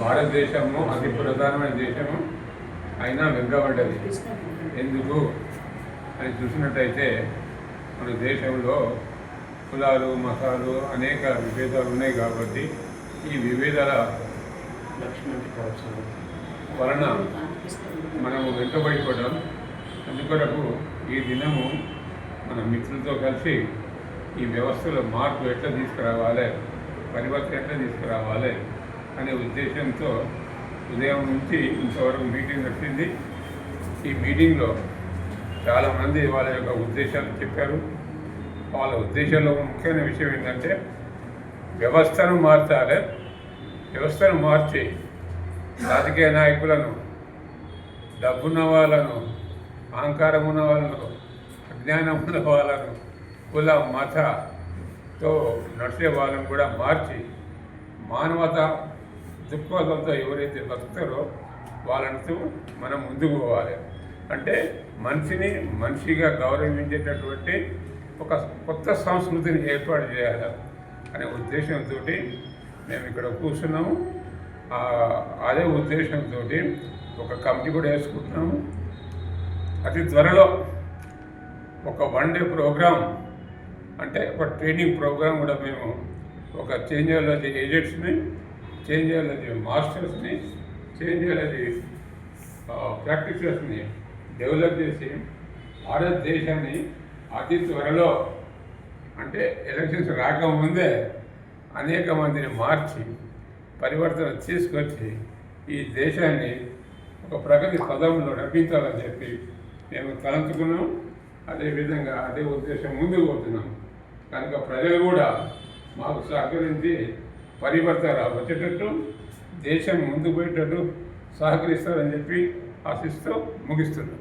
భారతదేశము అతి ప్రధానమైన దేశము అయినా వెనుకబడ్డది. ఎందుకు? అని చూసినట్టయితే మన దేశంలో కులాలు మతాలు అనేక విభేదాలు ఉన్నాయి కాబట్టి ఈ విభేదాల వలన మనము వెనుకబడిపోవడం. అందుకొరకు ఈ దినము మన మిత్రులతో కలిసి ఈ వ్యవస్థలో మార్పు ఎట్లా తీసుకురావాలి? పరివర్తన ఎట్లా తీసుకురావాలి? అనే ఉద్దేశంతో ఉదయం నుంచి ఇంతవరకు మీటింగ్ నడిచింది. ఈ మీటింగ్లో చాలామంది వాళ్ళ యొక్క ఉద్దేశాలు చెప్పారు. వాళ్ళ ఉద్దేశంలో ముఖ్యమైన విషయం ఏంటంటే వ్యవస్థను మార్చాలి. వ్యవస్థను మార్చి రాజకీయ నాయకులను డబ్బున్న వాళ్ళను అహంకారం ఉన్న వాళ్ళను అజ్ఞానం ఉన్న వాళ్ళను కుల మతతో నడిచే వాళ్ళని కూడా మార్చి మానవత దృక్పథంతో ఎవరైతే బతుకుతారో వాళ్ళతో మనం ముందుకు పోవాలి. అంటే మనిషిని మనిషిగా గౌరవించేటటువంటి ఒక కొత్త సంస్కృతిని ఏర్పాటు చేయాలి అనే ఉద్దేశంతో మేము ఇక్కడ కూర్చున్నాము. అదే ఉద్దేశంతో ఒక కమిటీ కూడా వేసుకుంటున్నాము. అతి త్వరలో ఒక వన్ డే ప్రోగ్రామ్ అంటే ఒక ట్రైనింగ్ ప్రోగ్రామ్ కూడా మేము ఒక చేంజ్ చేయాలది ఏజెంట్స్ని చేంజ్ చేయాలది మాస్టర్స్ని చేంజ్ చేయాలది ప్రాక్టీసర్స్ని డెవలప్ చేసి భారతదేశాన్ని అతి త్వరలో అంటే ఎలక్షన్స్ రాకముందే అనేక మందిని మార్చి పరివర్తన తీసుకొచ్చి ఈ దేశాన్ని ఒక ప్రగతి పదంలో నడిపించాలని చెప్పి మేము తలంచుకున్నాం. అదేవిధంగా అదే ఉద్దేశం ముందుకు పోతున్నాం. కనుక ప్రజలు కూడా మాకు సహకరించి పరివర్తన వచ్చేటట్టు దేశం ముందుకు పోయేటట్టు సహకరిస్తారని చెప్పి ఆశిస్తూ ముగిస్తున్నాం.